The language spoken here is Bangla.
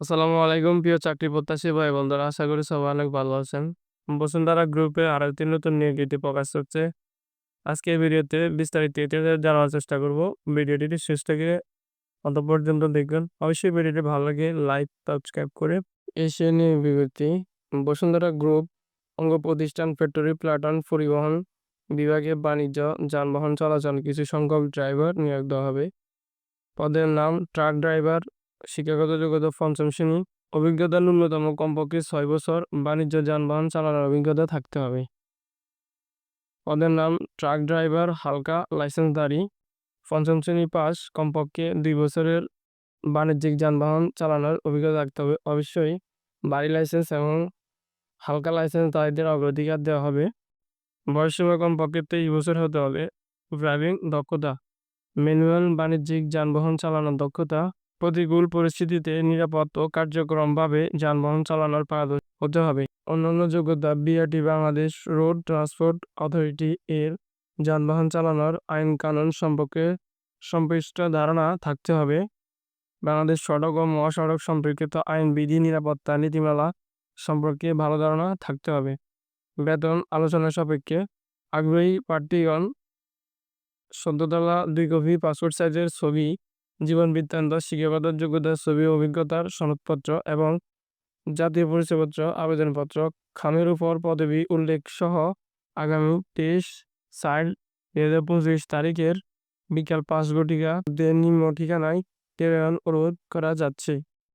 আসসালামু আলাইকুম, প্রিয় চাকরি প্রত্যাশী ভাই বন্ধুরা আশা করি সবাই অনেক ভালো আছেন। বসুন্ধরা গ্রুপে আরও একটি নতুন নিয়োগটি প্রকাশ করছে আজকে ভিডিওতে বিস্তারিত জানার চেষ্টা করব। ভিডিওটি শেষ থেকে অন্ত পর্যন্ত দেখবেন। অবশ্যই ভিডিওটি ভালো লাগে, লাইক, সাবস্ক্রাইব করে এশিয়া নিয়োগ বিবৃতি বসুন্ধরা গ্রুপ অঙ্গ প্রতিষ্ঠান ফ্যাক্টরি, প্লাটন পরিবহন বিভাগে বাণিজ্য, যানবাহন চলাচল, কিছু সংখ্যক ড্রাইভার নিয়োগ দেওয়া হবে। পদের নাম ট্রাক ড্রাইভার শিক্ষাগত যোগ্যতা পঞ্চম শ্রেণি। অভিজ্ঞতা ন্যূনতম কমপক্ষে ছয় বছর বাণিজ্য, যানবাহন চালানোর অভিজ্ঞতা থাকতে হবে। পদের নাম ট্রাক ড্রাইভার, হালকা, লাইসেন্সধারী। পঞ্চম শ্রেণি পাস, কমপক্ষে দুই বছরের বাণিজ্যিক যানবাহন চালানোর অভিজ্ঞতা থাকতে হবে। অবশ্যই বাড়ি লাইসেন্স এবং হালকা লাইসেন্স তাদের অগ্রাধিকার দেওয়া হবে। বয়সসীমা কমপক্ষে তেইশ বছর হতে হবে। ড্রাইভিং দক্ষতা। ম্যানুয়াল বাণিজ্যিক যানবাহন চালানোর দক্ষতা। প্রতিকূল পরিস্থিতিতে নিরাপদ ও কার্যক্রমভাবে যানবাহন চালানোর পারদর্শী হতে হবে। অন্যান্য যোগ্যতা, BRT Bangladesh road transport authority এর যানবাহন চালানোর আইন কানুন সম্পর্কে সম্পৃষ্ট ধারণা থাকতে হবে। বাংলাদেশ সড়ক ও মহাসড়ক সম্পর্কিত আইন, বিধি, নিরাপত্তা নীতিমালা সম্পর্কে ভালো ধারণা থাকতে হবে। বেতন আলোচনা সাপেক্ষে আগ্রহী প্রার্থীগণ সদ্যতলা দুই কপি পাসপোর্ট সাইজের ছবি জীবন বৃত্তান্ত শিক্ষাগত যোগ্যতা, ছবি, অভিজ্ঞতার সনদপত্র এবং জাতীয় পরিচয়পত্র, আবেদনপত্র, খামের উপর পদবি উল্লেখ সহ আগামী তেইশ চার দু হাজার পঁচিশ তারিখের বিকাল পাঁচ ঘটিকা নিম্ন ঠিকানায় প্রেরণ অনুরোধ করা যাচ্ছে।